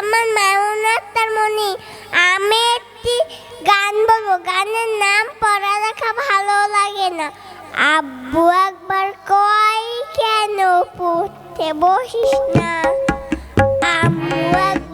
আমার মায়ুনাত্মার মনি আমি একটি গান বলব। গানের নাম পড়া লেখা ভালো লাগে না। আব্বু একবার কয়, কেন পড়তে বসিস না? আম্মু একবার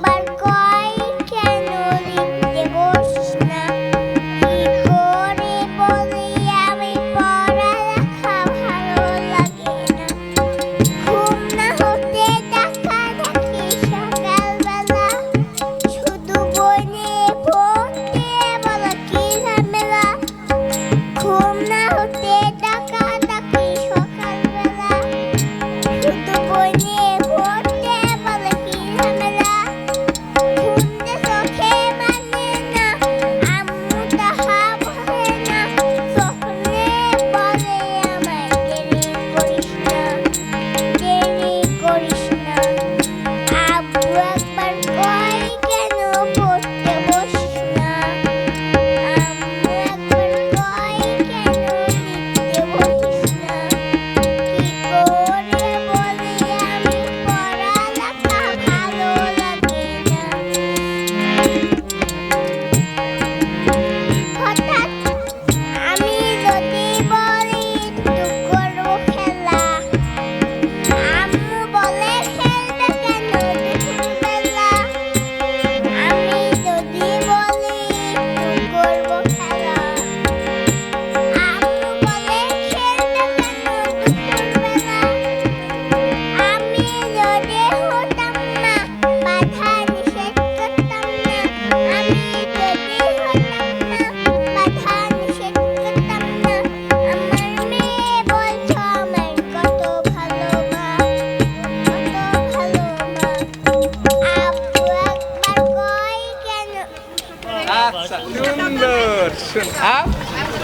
আচ্ছা সুন্দর